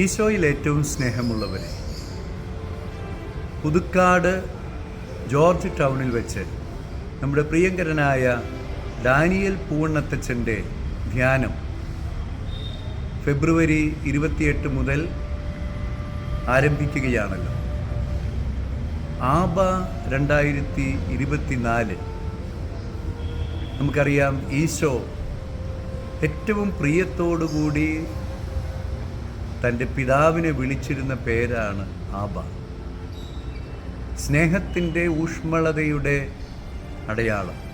ഈശോയിൽ ഏറ്റവും സ്നേഹമുള്ളവരെ. പുതുക്കാട് ജോർജ് ടൗണിൽ വെച്ച് നമ്മുടെ പ്രിയങ്കരനായ ഡാനിയൽ പൂവണ്ണത്തച്ഛന്റെ ധ്യാനം ഫെബ്രുവരി ഇരുപത്തിയെട്ട് മുതൽ ആരംഭിക്കുകയാണല്ലോ. ആബ രണ്ടായിരത്തി ഇരുപത്തിനാല്. നമുക്കറിയാം ഈശോ ഏറ്റവും പ്രിയത്തോടുകൂടി തന്റെ പിതാവിനെ വിളിച്ചിരുന്ന പേരാണ് ആബ. സ്നേഹത്തിന്റെ ഊഷ്മളതയുടെ അടയാളം.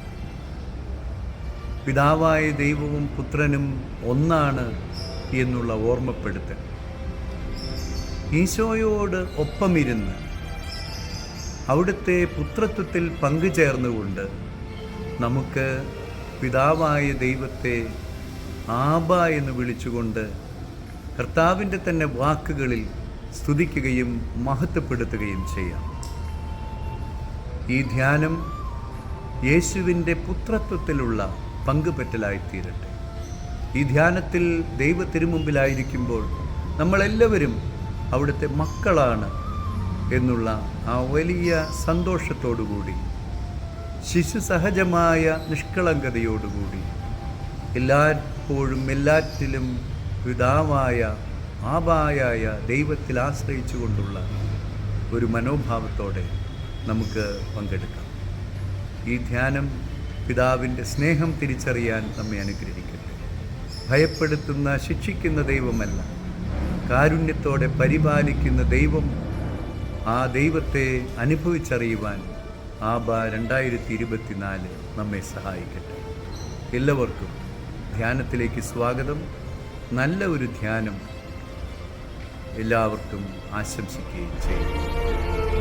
പിതാവായ ദൈവവും പുത്രനും ഒന്നാണ് എന്നുള്ള ഓർമ്മപ്പെടുത്തൽ. ഈശോയോട് ഒപ്പമിരുന്ന് അവിടുത്തെ പുത്രത്വത്തിൽ പങ്കുചേർന്നുകൊണ്ട് നമുക്ക് പിതാവായ ദൈവത്തെ ആബ എന്ന് വിളിച്ചുകൊണ്ട് കർത്താവിന്റെ തന്നെ വാക്കുകളിൽ സ്തുതിക്കുകയും മഹത്വപ്പെടുത്തുകയും ചെയ്യാം. ഈ ധ്യാനം യേശുവിന്റെ പുത്രത്വത്തിലുള്ള പങ്കുപറ്റലായിത്തീരട്ടെ. ഈ ധ്യാനത്തിൽ ദൈവ തിരുമുമ്പിലായിരിക്കുമ്പോൾ നമ്മളെല്ലാവരും അവിടുത്തെ മക്കളാണ് എന്നുള്ള ആ വലിയ സന്തോഷത്തോടുകൂടി ശിശു സഹജമായ നിഷ്കളങ്കതയോടുകൂടി എല്ലായ്പ്പോഴും എല്ലാറ്റിലും പിതാവായ ആബായായ ദൈവത്തിൽ ആശ്രയിച്ചുകൊണ്ടുള്ള ഒരു മനോഭാവത്തോടെ നമുക്ക് പങ്കെടുക്കാം. ഈ ധ്യാനം പിതാവിന്റെ സ്നേഹം തിരിച്ചറിയാൻ നമ്മെ അനുഗ്രഹിക്കട്ടെ. ഭയപ്പെടുത്തുന്ന ശിക്ഷിക്കുന്ന ദൈവമല്ല. കാരുണ്യത്തോടെ പരിപാലിക്കുന്ന ദൈവം ആ ദൈവത്തെ അനുഭവിച്ചറിയുവാൻ ആബ രണ്ടായിരത്തി ഇരുപത്തിനാല് നമ്മെ സഹായിക്കട്ടെ. എല്ലാവർക്കും ധ്യാനത്തിലേക്ക് സ്വാഗതം. നല്ല ഒരു ധ്യാനം എല്ലാവർക്കും ആശംസിക്കുകയും ചെയ്യുന്നു.